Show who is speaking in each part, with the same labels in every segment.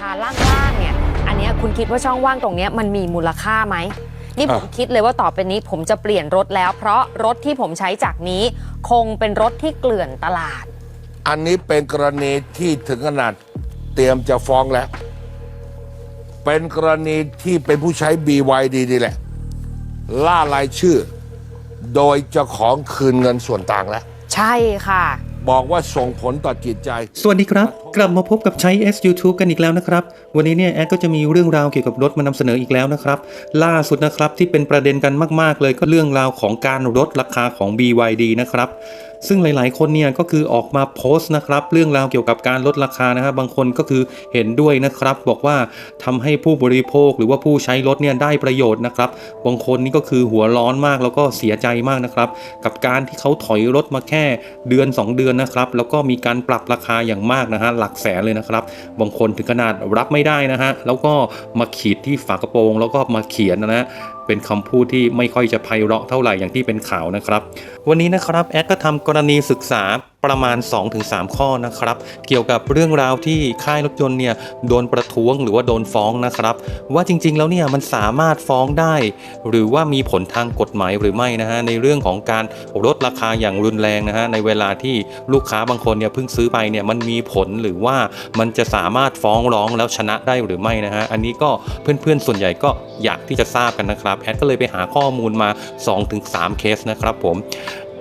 Speaker 1: คาล่างๆเนี่ย อันเนี้ยคุณคิดว่าช่องว่างตรงเนี้ยมันมีมูลค่าไหม นี่ผม
Speaker 2: อะ
Speaker 1: คิดเลยว่าต่อไปนี้ผมจะเปลี่ยนรถแล้ว เพราะรถที่ผมใช้จากนี้คงเป็นรถที่เกลื่อนตลาด
Speaker 2: อันนี้เป็นกรณีที่ถึงขนาดเตรียมจะฟ้องแล้ว เป็นกรณีที่เป็นผู้ใช้ BYD นี่แหละ ล่ารายชื่อ โดยเจ้าของคืนเงินส่วนต่างแล้ว
Speaker 1: ใช่ค่ะ
Speaker 2: บอกว่าส่งผลต่อจิตใจ
Speaker 3: สวัสดีครับ กลับมาพบกับใช้ S YouTube กันอีกแล้วนะครับ วันนี้เนี่ยแอดก็จะมีเรื่องราวเกี่ยวกับรถมานำเสนออีกแล้วนะครับ ล่าสุดนะครับที่เป็นประเด็นกันมาก ๆ เลยก็เรื่องราวของการลดราคาของ BYD นะครับ ซึ่งหลาย ๆ คนเนี่ยก็คือออกมาโพสต์นะครับเรื่องราวเกี่ยวกับการลดราคานะครับบางคนก็คือเห็นด้วยนะครับ บอกว่าทำให้ผู้บริโภคหรือว่าผู้ใช้รถเนี่ยได้ประโยชน์นะครับบางคนนี่ก็คือหัวร้อนมากแล้วก็เสียใจมากนะครับ กับการที่เขาถอยรถมาแค่เดือน 2 เดือนนะครับ แล้วก็มีการปรับราคาอย่างมากนะฮะหลักแสนเลยนะครับ บางคนถึงขนาดรับไม่ได้นะฮะแล้วก็มาขีดที่ฝากระโปรง แล้วก็มาเขียนนะฮะ เป็นคำพูดที่ไม่ค่อยจะไพเราะเท่าไหร่อย่างที่เป็นข่าวนะครับ วันนี้นะครับแอดก็ทำกรณีศึกษา ประมาณ 2-3 ข้อนะครับ เกี่ยวกับเรื่องราวที่ค่ายรถยนต์เนี่ยโดนประท้วงหรือว่าโดนฟ้องนะครับ ว่าจริงๆแล้วเนี่ยมันสามารถฟ้องได้ หรือว่ามีผลทางกฎหมายหรือไม่นะฮะในเรื่องของการลดราคาอย่างรุนแรงนะฮะในเวลาที่ลูกค้าบางคนเนี่ยเพิ่งซื้อไปเนี่ยมันมีผลหรือว่ามันจะสามารถฟ้องร้องแล้วชนะได้หรือไม่นะฮะอันนี้ก็เพื่อนๆส่วนใหญ่ก็อยากที่จะทราบกันนะครับแอดก็เลยไปหาข้อมูลมา 2-3 เคสนะครับผม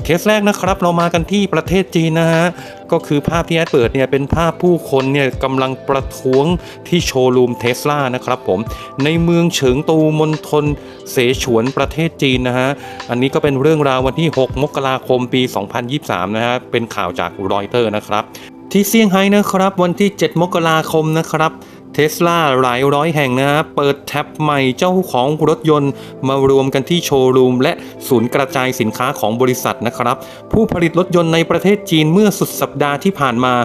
Speaker 3: เคสแรกนะครับเรามากันที่ประเทศจีนนะฮะก็คือภาพที่แอดเปิดเนี่ยเป็นภาพผู้คนเนี่ยกำลังประท้วงที่โชว์รูมเทสลานะครับผมในเมืองเฉิงตูมณฑลเสฉวนประเทศจีนนะฮะอันนี้ก็เป็นเรื่องราววันที่ 6 มกราคมปี 2023 นะฮะเป็นข่าวจากรอยเตอร์นะครับที่เซี่ยงไฮ้นะครับ วันที่ 7 มกราคมนะครับ สลาหลายร้อยแห่งนะฮะเปิดแท็บใหม่เจ้าของรถยนต์ มารวมกันที่โชว์รูม และศูนย์กระจายสินค้าของบริษัทนะครับ ผู้ผลิตรถยนต์ในประเทศจีนเมื่อสุดสัปดาห์ที่ผ่านมา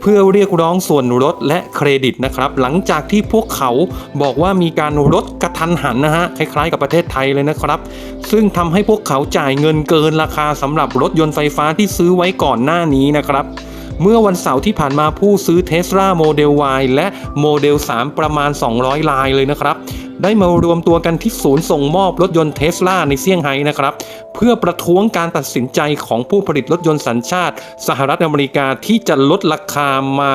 Speaker 3: เพื่อเรียกร้องส่วนลดและเครดิตนะครับ หลังจากที่พวกเขาบอกว่ามีการลดกระทันหันนะฮะคล้ายๆ กับประเทศไทยเลยนะครับ ซึ่งทำให้พวกเขาจ่ายเงินเกินราคาสำหรับรถยนต์ไฟฟ้าที่ซื้อไว้ก่อนหน้านี้นะครับ เมื่อวันเสาร์ที่ผ่านมาผู้ซื้อ Tesla Model Y และ Model 3 ประมาณ 200 ลายเลยนะครับ ได้มารวมตัวกันที่ศูนย์ส่งมอบรถยนต์เทสลาในเซี่ยงไฮ้นะครับ เพื่อประท้วงการตัดสินใจของผู้ผลิตรถยนต์สัญชาติ สหรัฐอเมริกาที่จะลดราคามา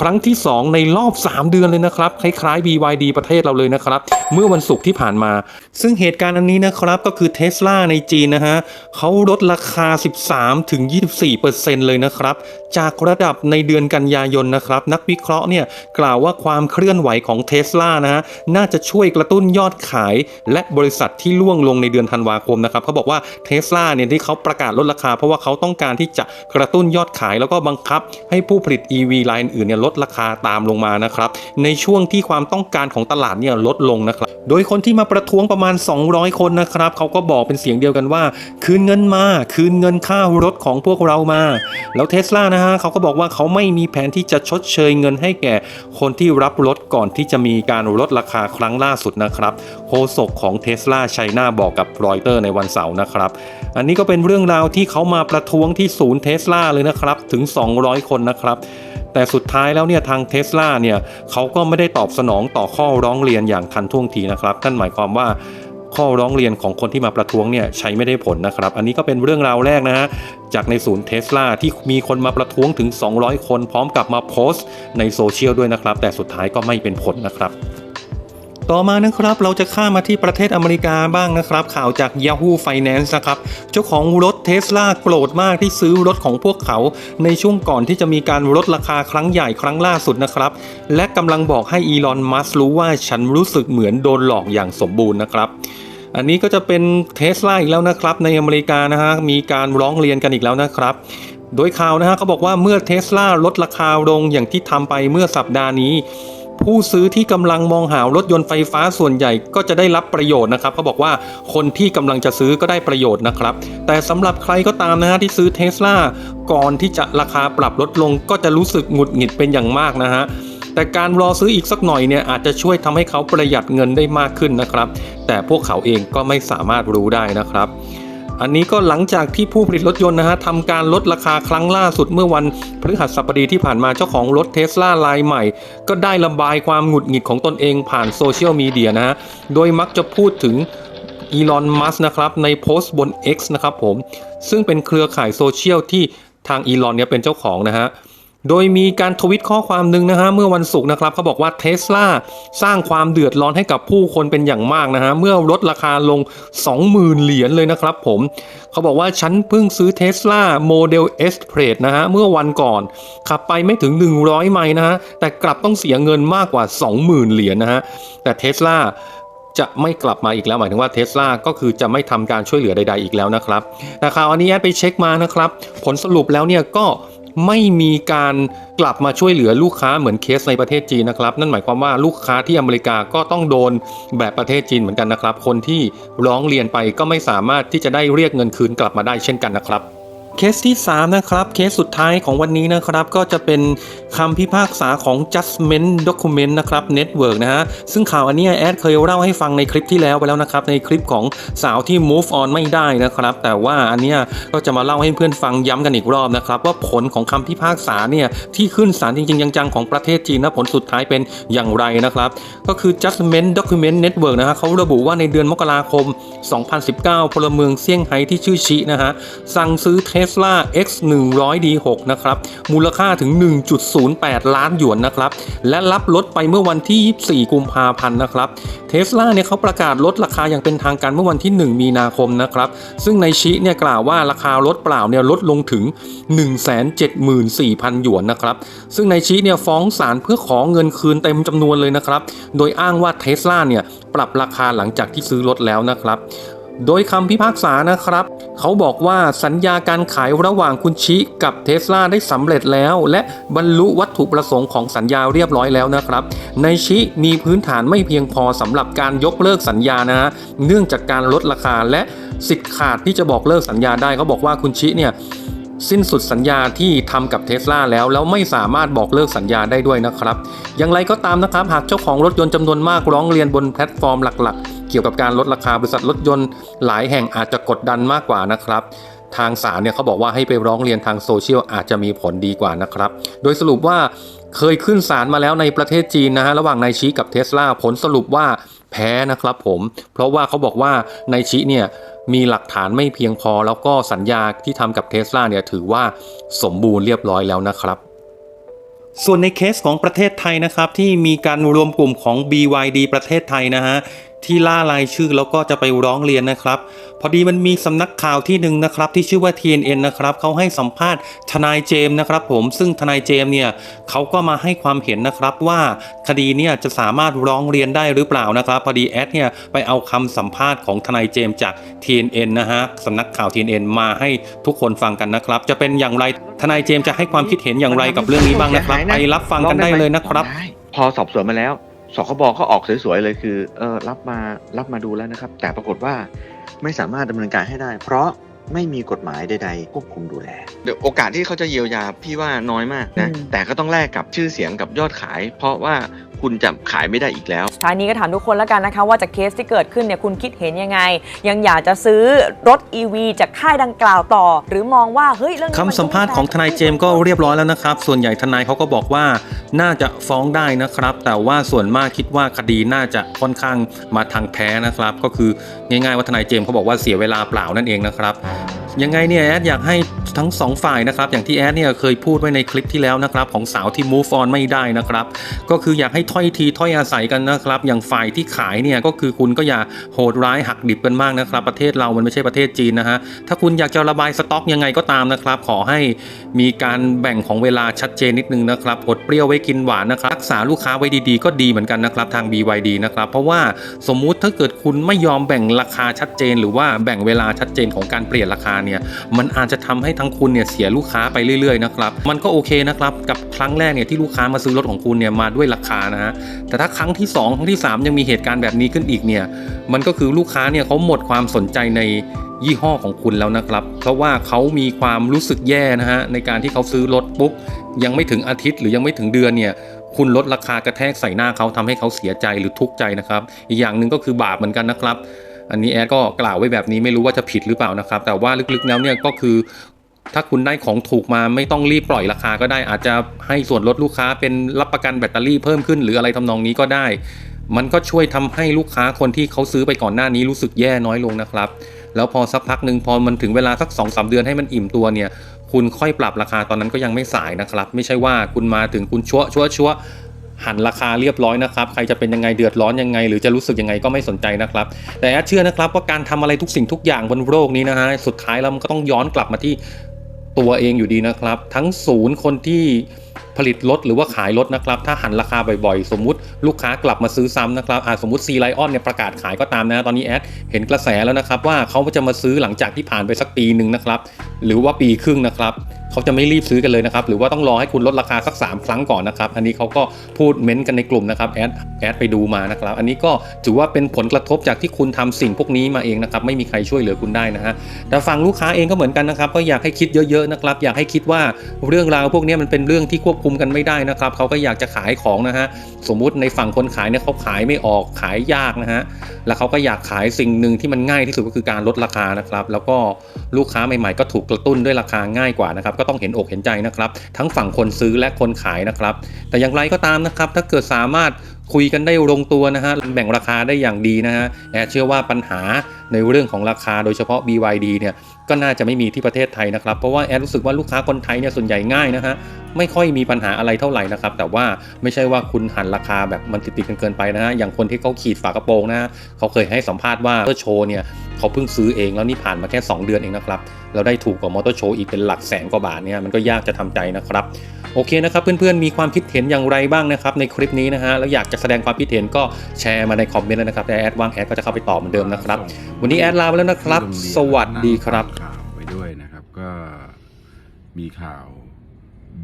Speaker 3: ครั้งที่ 2 ในรอบ 3 เดือนเลยนะครับ คล้ายๆ BYD ประเทศเราเลยนะครับ เมื่อวันศุกร์ที่ผ่านมา ซึ่งเหตุการณ์อันนี้นะครับก็คือ Tesla ในจีนนะฮะเขาลดราคา 13-24%เลยนะครับ จากระดับในเดือนกันยายนนะครับ นักวิเคราะห์เนี่ยกล่าวว่าความเคลื่อนไหวของ Tesla นะฮะน่าจะช่วยกระตุ้นยอดขาย และบริษัทที่ล่วงลงในเดือนธันวาคมนะครับเขาบอกว่า Tesla เนี่ยที่เขาประกาศลดราคา เพราะว่าเขาต้องการที่จะกระตุ้นยอดขาย แล้วก็บังคับให้ผู้ผลิต EV รายอื่นเนี่ยลดราคาตามลงมานะครับ ในช่วงที่ความต้องการของตลาดเนี่ยลดลงนะครับ โดยคนที่มาประท้วงประมาณ 200 คนนะครับเขาก็บอกเป็นเสียงเดียวกันว่า คืนเงินมา คืนเงินค่ารถของพวกเรามา แล้วเทสลานะฮะเขาก็บอกว่าเขาไม่มีแผนที่จะชดเชยเงินให้แก่คนที่รับรถก่อนที่จะมีการลดราคาครั้งล่าสุดนะครับโฆษกของเทสลาไชน่าบอกกับรอยเตอร์ในวันเสาร์นะครับ อันนี้ก็เป็นเรื่องราวที่เขามาประท้วงที่ศูนย์เทสลาเลยนะครับ ถึง 200 คนนะครับ แต่สุดท้ายแล้วเนี่ยทางเทสลาเนี่ยเขาก็ไม่ได้ตอบสนองต่อข้อร้องเรียนอย่างทันท่วงทีนะครับนั่นหมายความว่าข้อร้องเรียนของคนที่มาประท้วงเนี่ยใช้ไม่ได้ผลนะครับ อันนี้ก็เป็นเรื่องราวแรกนะฮะ จากในศูนย์เทสลาที่มีคนมาประท้วงถึง 200 คนพร้อมกับมาโพสต์ในโซเชียลด้วยนะครับ แต่สุดท้ายก็ไม่เป็นผลนะครับ ต่อมานะครับเราจะข้ามมาที่ประเทศอเมริกาบ้างนะครับ ข่าวจาก Yahoo Finance นะครับ เจ้าของรถเทสลาโกรธมากที่ซื้อรถของพวกเขา ในช่วงก่อนที่จะมีการลดราคาครั้งใหญ่ครั้งล่าสุดนะครับ และกำลังบอกให้อีลอนมัสรู้ว่าฉันรู้สึกเหมือนโดนหลอกอย่างสมบูรณ์นะครับอันนี้ก็จะเป็นเทสลาอีกแล้วนะครับ ในอเมริกานะฮะมีการร้องเรียนกันอีกแล้วนะครับโดยข่าวนะฮะเขาบอกว่าเมื่อเทสลาลดราคาลงอย่างที่ทำไปเมื่อสัปดาห์นี้ ผู้ซื้อที่กำลังมองหารถยนต์ไฟฟ้าส่วนใหญ่ก็จะได้รับประโยชน์นะครับเขาบอกว่าคนที่กำลังจะซื้อก็ได้ประโยชน์นะครับ แต่สำหรับใครก็ตามนะฮะที่ซื้อเทสลาก่อนที่จะราคาปรับลดลงก็จะรู้สึกหงุดหงิดเป็นอย่างมากนะฮะแต่การรอซื้ออีกสักหน่อยเนี่ยอาจจะช่วยทำให้เขาประหยัดเงินได้มากขึ้นนะครับ แต่พวกเขาเองก็ไม่สามารถรู้ได้นะครับ อันนี้ก็หลังจากที่ผู้ผลิตรถยนต์นะฮะทำการลดราคาครั้งล่าสุดเมื่อวันพฤหัสบดีที่ผ่านมาเจ้าของรถเทสลารายใหม่ ก็ได้ระบายความหงุดหงิดของตนเองผ่านโซเชียลมีเดียนะฮะโดยมักจะพูดถึงอีลอนมัสนะครับในโพสต์บน X นะครับผม ซึ่งเป็นเครือข่ายโซเชียลที่ทางอีลอนเนี่ยเป็นเจ้าของนะฮะ โดยมีการทวิตข้อความหนึ่งนะฮะเมื่อวันศุกร์นะครับเขาบอกว่าเทสลาสร้างความเดือดร้อนให้กับผู้คนเป็นอย่างมากนะฮะเมื่อลดราคาลง 20,000 เหรียญเลยนะครับผมเขาบอกว่าฉันเพิ่งซื้อเทสลาโมเดล S p r a d นะฮะเมื่อวันก่อน ขับไปไม่ถึง 100 ไมล์นะฮะแต่กลับต้องเสียเงินมากกว่า 20,000 เหรียญนะฮะแต่เทสลาจะไม่กลับมาอีกแล้วหมายถึงว่าเทสลาก็คือจะไม่ทำการช่วยเหลือใด ๆ อีกแล้วนะครับแต่ข่าวอันนี้แอดไปเช็คมานะครับ ผลสรุปแล้วเนี่ยก็ ไม่มีการกลับมาช่วยเหลือลูกค้าเหมือนเคสในประเทศจีนนะครับ นั่นหมายความว่าลูกค้าที่อเมริกาก็ต้องโดนแบบประเทศจีนเหมือนกันนะครับ คนที่ร้องเรียนไปก็ไม่สามารถที่จะได้เรียกเงินคืนกลับมาได้เช่นกันนะครับ เคสที่ 3 นะครับ เคสสุดท้ายของวันนี้นะครับ ก็จะเป็นคำพิพากษาของ Judgment Document นะครับ Network นะฮะ ซึ่งข่าวอันเนี้ยแอดเคยเล่าให้ฟังในคลิปที่แล้วไปแล้วนะครับ ในคลิปของสาวที่ move on ไม่ได้นะครับ แต่ว่าอันเนี้ยก็จะมาเล่าให้เพื่อนฟังย้ำกันอีกรอบนะครับ ว่าผลของคำพิพากษาเนี่ย ที่ขึ้นศาลจริงๆจังๆของประเทศจีนนะผลสุดท้ายเป็นอย่างไรนะครับ ก็คือ Judgment Document Network นะฮะเขาระบุว่าในเดือนมกราคม 2019 พลเมืองเซี่ยงไฮ้ที่ชื่อชินะฮะสั่งซื้อ Tesla X 100 D6 นะครับ มูลค่าถึง 1.08 ล้านหยวนนะครับ และรับรถไปเมื่อวันที่ 24 กุมภาพันธ์นะครับเทสลาเนี่ยเขาประกาศลดราคาอย่างเป็นทางการเมื่อวันที่ 1 มีนาคมนะครับ ซึ่งในชิเนี่ยกล่าวว่าราคารถเปล่าเนี่ยลดลงถึง 174,000 หยวนนะครับ ซึ่งในชิเนี่ยฟ้องศาลเพื่อขอเงินคืนเต็มจำนวนเลยนะครับ โดยอ้างว่าเทสลาเนี่ยปรับราคาหลังจากที่ซื้อรถแล้วนะครับ โดยคำพิพากษานะครับ เขาบอกว่าสัญญาการขายระหว่างคุณชิกับเทสลาได้สำเร็จแล้ว และบรรลุวัตถุประสงค์ของสัญญาเรียบร้อยแล้วนะครับ ในชิมีพื้นฐานไม่เพียงพอสำหรับการยกเลิกสัญญานะ เนื่องจากการลดราคาและสิทธิ์ขาดที่จะบอกเลิกสัญญาได้เขาบอกว่าคุณชิเนี่ยสิ้นสุดสัญญาที่ทำกับเทสลาแล้ว แล้วไม่สามารถบอกเลิกสัญญาได้ด้วยนะครับ อย่างไรก็ตามนะครับ หากเจ้าของรถยนต์จำนวนมากร้องเรียนบนแพลตฟอร์มหลัก เกี่ยวกับการลดราคาบริษัทรถยนต์หลายแห่งอาจจะกดดันมากกว่านะครับทางศาลเนี่ยเขาบอกว่าให้ไปร้องเรียนทางโซเชียลอาจจะมีผลดีกว่านะครับ โดยสรุปว่าเคยขึ้นศาลมาแล้วในประเทศจีนนะฮะระหว่างนายชีกับเทสลาผลสรุปว่าแพ้นะครับผม เพราะว่าเขาบอกว่านายชีเนี่ยมีหลักฐานไม่เพียงพอ แล้วก็สัญญาที่ทำกับเทสลาเนี่ยถือว่าสมบูรณ์เรียบร้อยแล้วนะครับส่วนในเคสของประเทศไทยนะครับที่มีการรวมกลุ่มของ BYD ประเทศไทยนะฮะ ที่ล่ารายชื่อแล้วก็จะไปร้องเรียนนะครับ พอดีมันมีสำนักข่าวที่หนึ่งนะครับที่ชื่อว่า TNN นะครับเขาให้สัมภาษณ์ทนายเจมส์นะครับผมซึ่งทนายเจมส์เนี่ยเขาก็มาให้ความเห็นนะครับว่าคดีเนี่ยจะสามารถร้องเรียนได้หรือเปล่านะครับ พอดีแอดเนี่ยไปเอาคำสัมภาษณ์ของทนายเจมส์จาก TNN นะฮะสำนักข่าว TNN มาให้ทุกคนฟังกันนะครับ จะเป็นอย่างไรทนายเจมส์จะให้ความคิดเห็นอย่างไรกับเรื่องนี้บ้างนะครับไปรับฟังกันได้เลยนะครับ
Speaker 4: พอสอบสวนมาแล้ว สคบก็ออกสวยๆเลยคือเออรับมารับมาดูแล้วนะครับ แต่ปรากฏว่าไม่สามารถดำเนินการให้ได้ เพราะไม่มีกฎหมายใดๆควบคุมดูแลเดี๋ยวโอกาสที่เขาจะเยียวยาพี่ว่าน้อยมากนะ
Speaker 5: อืม
Speaker 4: แต่ก็ต้องแลกกับชื่อเสียงกับยอดขาย เพราะว่า คุณจะขายไม่ได้อีกแล้ว
Speaker 5: ท้ายนี้ก็ถามทุกคนแล้วกันนะคะว่าจากเคสที่เกิดขึ้นเนี่ยคุณคิดเห็นยังไง ยังอยากจะซื้อรถ EV จากค่ายดังกล่าวต่อ หรือมองว่าเฮ้ยเรื่องนี้
Speaker 3: คำ
Speaker 5: น
Speaker 3: สัมภาษณ์ของทนายเจมส์ก็เรียบร้อยแล้วนะครับ ส่วนใหญ่ทนายเขาก็บอกว่าน่าจะฟ้องได้นะครับ แต่ว่าส่วนมากคิดว่าคดีน่าจะค่อนข้างมาทางแพ้นะครับ ก็คือง่ายๆว่าทนายเจมส์เขาบอกว่าเสียเวลาเปล่านั่นเองนะครับ ยังไงเนี่ยแอดอยากให้ทั้งสองฝ่ายนะครับ อย่างที่แอดเนี่ยเคยพูดไว้ในคลิปที่แล้วนะครับ ของสาวที่ move on ไม่ได้นะครับ ก็คืออยากให้ถ้อยทีถ้อยอาศัยกันนะครับ อย่างฝ่ายที่ขายเนี่ยก็คือคุณก็อย่าโหดร้ายหักดิบกันมากนะครับ ประเทศเรามันไม่ใช่ประเทศจีนนะฮะถ้าคุณอยากจะระบายสต็อกยังไงก็ตามนะครับ ขอให้มีการแบ่งของเวลาชัดเจนนิดนึงนะครับอดเปรี้ยวไว้กินหวานนะครับรักษาลูกค้าไว้ดีๆ ก็ดีเหมือนกันนะครับทาง BYD นะครับเพราะว่าสมมุติถ้าเกิดคุณไม่ยอมแบ่งราคาชัดเจน หรือว่าแบ่งเวลาชัดเจนของการเปลี่ยนราคาเนี่ยมันอาจจะทำให้ทั้งคุณเนี่ยเสียลูกค้าไปเรื่อยๆนะครับมันก็โอเคนะครับกับครั้งแรกเนี่ยที่ลูกค้ามาซื้อรถของคุณเนี่ยมาด้วยราคานะฮะแต่ถ้าครั้งที่ 2 ครั้งที่ 3 ยังมีเหตุการณ์แบบนี้ขึ้นอีกเนี่ยมันก็คือลูกค้าเนี่ยเขาหมดความสนใจในยี่ห้อของคุณแล้วนะครับ เพราะว่าเขามีความรู้สึกแย่นะฮะในการที่เขาซื้อรถปุ๊บยังไม่ถึงอาทิตย์หรือยังไม่ถึงเดือนเนี่ยคุณลดราคากระแทกใส่หน้าเขาทำให้เขาเสียใจหรือทุกข์ใจนะครับ อีกอย่างหนึ่งก็คือบาปเหมือนกันนะครับ อันนี้แอดก็กล่าวไว้แบบนี้ไม่รู้ว่าจะผิดหรือเปล่านะครับ แต่ว่าลึกๆแล้วเนี่ยก็คือ ถ้าคุณได้ของถูกมาไม่ต้องรีบปล่อยราคาก็ได้อาจจะให้ส่วนลดลูกค้าเป็นรับประกันแบตเตอรี่เพิ่มขึ้นหรืออะไรทำนองนี้ก็ได้ มันก็ช่วยทำให้ลูกค้าคนที่เขาซื้อไปก่อนหน้านี้รู้สึกแย่น้อยลงนะครับ แล้วพอสักพักหนึ่งพอมันถึงเวลาสัก2อสเดือนให้มันอิ่มตัวเนี่ยคุณค่อยปรับราคาตอนนั้นก็ยังไม่สายนะครับ ไม่ใช่ว่าคุณมาถึงคุณชั่วชั่วชั่ว หันราคาเรียบร้อยนะครับ ใครจะเป็นยังไงเดือดร้อนยังไง หรือจะรู้สึกยังไงก็ไม่สนใจนะครับ แต่แอดเชื่อนะครับว่าการทำอะไรทุกสิ่งทุกอย่างบนโลกนี้นะฮะสุดท้ายแล้วมันก็ต้องย้อนกลับมาที่ตัวเองอยู่ดีนะครับ ทั้งศูนย์คนที่ผลิตรถหรือว่าขายรถนะครับ ถ้าหันราคาบ่อยๆ สมมุติลูกค้ากลับมาซื้อซ้ำนะครับอ่าสมมติซีไลออนเนี่ยประกาศขายก็ตามนะ ตอนนี้แอดเห็นกระแสแล้วนะครับ ว่าเขาจะมาซื้อหลังจากที่ผ่านไปสักปีหนึ่งนะครับ หรือว่าปีครึ่งนะครับ เขาจะไม่รีบซื้อกันเลยนะครับหรือว่าต้องรอให้คุณลดราคาสัก 3 ครั้งก่อนนะครับอันนี้เขาก็พูดเม้นต์กันในกลุ่มนะครับแอดแอดไปดูมานะครับอันนี้ก็ถือว่าเป็นผลกระทบจากที่คุณทำสิ่งพวกนี้มาเองนะครับไม่มีใครช่วยเหลือคุณได้นะฮะแต่ฝั่งลูกค้าเองก็เหมือนกันนะครับก็อยากให้คิดเยอะๆนะครับอยากให้คิดว่าเรื่องราวพวกนี้มันเป็นเรื่องที่ควบคุมกันไม่ได้นะครับเขาก็อยากจะขายของนะฮะสมมุติในฝั่งคนขายเนี่ยเขาขายไม่ออกขายยากนะฮะแล้วเขาก็อยากขายสิ่งหนึ่งที่มันง่ายที่สุดก็คือการลดราคานะครับแล้วก็ลูกค้าใหม่ๆก็ถูกกระตุ้นด้วยราคาง่ายกว่านะครับก็ต้องเห็นอกเห็นใจนะครับ ทั้งฝั่งคนซื้อและคนขายนะครับ แต่อย่างไรก็ตามนะครับ ถ้าเกิดสามารถคุยกันได้ลงตัวนะฮะแบ่งราคาได้อย่างดีนะฮะแอดเชื่อว่าปัญหาในเรื่องของราคาโดยเฉพาะ BYD เนี่ยก็น่าจะไม่มีที่ประเทศไทยนะครับ เพราะว่าแอดรู้สึกว่าลูกค้าคนไทยเนี่ยส่วนใหญ่ง่ายนะฮะไม่ค่อยมีปัญหาอะไรเท่าไหร่นะครับ แต่ว่าไม่ใช่ว่าคุณหันราคาแบบมันติดๆกันเกินไปนะฮะอย่างคนที่เขาขีดฝากระโปรงนะฮะเขาเคยให้สัมภาษณ์ว่าเตอร์โชว์เนี่ยเขาเพิ่งซื้อเองแล้วนี่ผ่านมาแค่ 2 เดือนเองนะครับแล้วได้ถูกกว่ามอเตอร์โชว์อีกเป็นหลักแสนกว่าบาทเนี่ยมันก็ยากจะทำใจนะครับโอเคนะครับเพื่อนๆมีความคิดเห็นอย่างไรบ้างนะครับในคลิปนี้นะฮะแล้วอยากจะแสดงความคิดเห็นก็แชร์มาในคอมเมนต์เลยนะครับแต่แอดว่างแอดก็จะเข้าไปตอบเหมือนเดิมนะครับวันนี้แอดลาไปแล้วนะครับ สวัสดีครับ
Speaker 6: ก็มีข่าว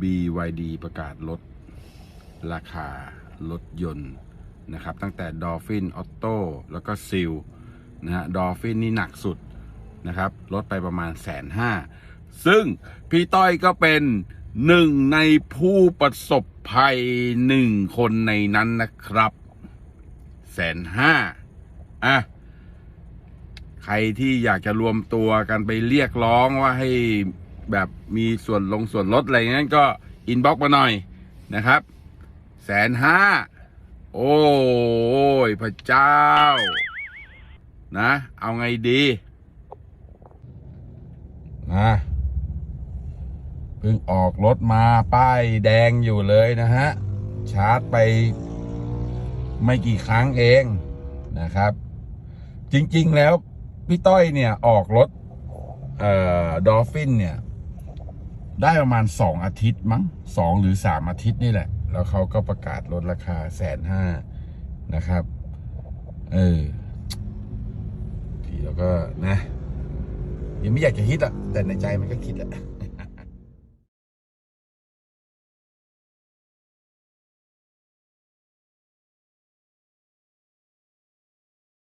Speaker 6: BYD ประกาศลดราคารถยนต์นะครับ ตั้งแต่ Dolphin Auto แล้วก็ Seal นะฮะ Dolphin นี่หนักสุดนะครับลดไปประมาณแสนห้าซึ่งพี่ต้อยก็เป็นหนึ่งในผู้ประสบภัยหนึ่งคนในนั้นนะครับแสนห้าอะ ครที่อยากจะรวมตัวกันไปเรียกร้องว่าให้แบบมีส่วนลงส่วนลดอะไรงั้นก็อินบ็อกมาหน่อยนะครับแสนห้าโอ้ยพระเจ้า นะ เอาไงดีนะเพิ่งออกรถมาป้ายแดงอยู่เลยนะฮะ ชาร์จไปไม่กี่ครั้งเองนะครับ จริง ๆ แล้ว พี่ต้อยเนี่ยออกรถเอ่อดอฟฟินเนี่ย ได้ประมาณสองอาทิตย์มั้งสองหรือสามอาทิตย์นี่แหละ แล้วเขาก็ประกาศลดราคาแสนห้านะครับ เออทีแล้วก็นะ ยังไม่อยากจะคิดอะ แต่ในใจมันก็คิดแหละ